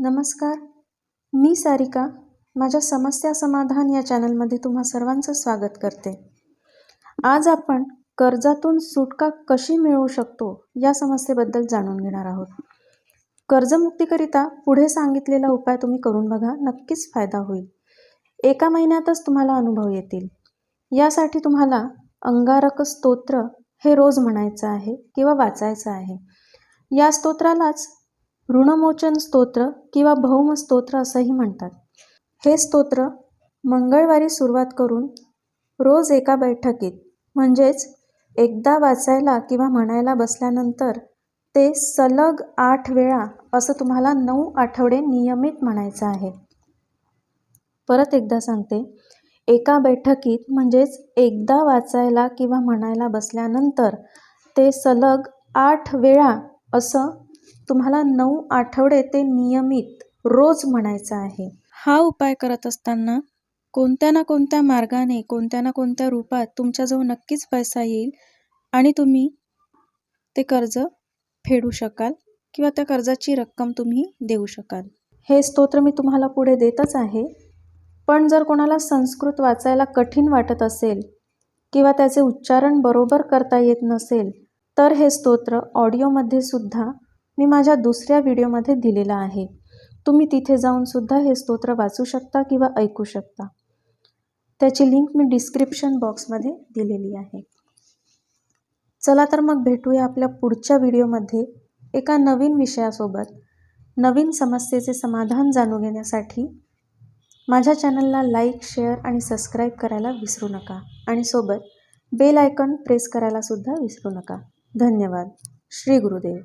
नमस्कार. मी सारिका. माझ्या समस्या समाधान या चॅनलमध्ये तुम्हा सर्वांचं स्वागत करते. आज आपण कर्जातून सुटका कशी मिळवू शकतो या समस्येबद्दल जाणून घेणार आहोत. कर्जमुक्तीकरिता पुढे सांगितलेला उपाय तुम्ही करून बघा नक्कीच फायदा होईल. एका महिन्यातच तुम्हाला अनुभव येतील. यासाठी तुम्हाला अंगारक स्तोत्र हे रोज म्हणायचं आहे किंवा वाचायचं आहे. या स्तोत्रालाच ऋणमोचन स्तोत्र किंवा भौम स्तोत्र असंही म्हणतात. हे स्तोत्र मंगळवारी सुरुवात करून रोज एका बैठकीत म्हणजेच एकदा वाचायला किंवा म्हणायला बसल्यानंतर ते सलग आठ वेळा असं तुम्हाला नऊ आठवडे नियमित म्हणायचं आहे. परत एकदा सांगते. एका बैठकीत म्हणजेच एकदा वाचायला किंवा म्हणायला बसल्यानंतर ते सलग आठ वेळा असं तुम्हाला नऊ आठवडे ते नियमित रोज म्हणायचं आहे. हा उपाय करत असताना कोणत्या ना कोणत्या मार्गाने कोणत्या ना कोणत्या रूपात तुमच्याजवळ नक्कीच पैसा येईल आणि तुम्ही ते कर्ज फेडू शकाल किंवा त्या कर्जाची रक्कम तुम्ही देऊ शकाल. हे स्तोत्र मी तुम्हाला पुढे देतच आहे. पण जर कोणाला संस्कृत वाचायला कठीण वाटत असेल किंवा त्याचे उच्चारण बरोबर करता येत नसेल तर हे स्तोत्र ऑडिओमध्ये सुद्धा मी माझ्या दुसऱ्या व्हिडिओमध्ये दिलेला आहे. तुम्ही तिथे जाऊनसुद्धा हे स्तोत्र वाचू शकता किंवा ऐकू शकता. त्याची लिंक मी डिस्क्रिप्शन बॉक्समध्ये दिलेली आहे. चला तर मग भेटूया आपल्या पुढच्या व्हिडिओमध्ये एका नवीन विषयासोबत. नवीन समस्येचे समाधान जाणून घेण्यासाठी माझ्या चॅनलला लाईक शेअर आणि सबस्क्राईब करायला विसरू नका आणि सोबत बेल आयकॉन प्रेस करायलासुद्धा विसरू नका. धन्यवाद. श्री गुरुदेव.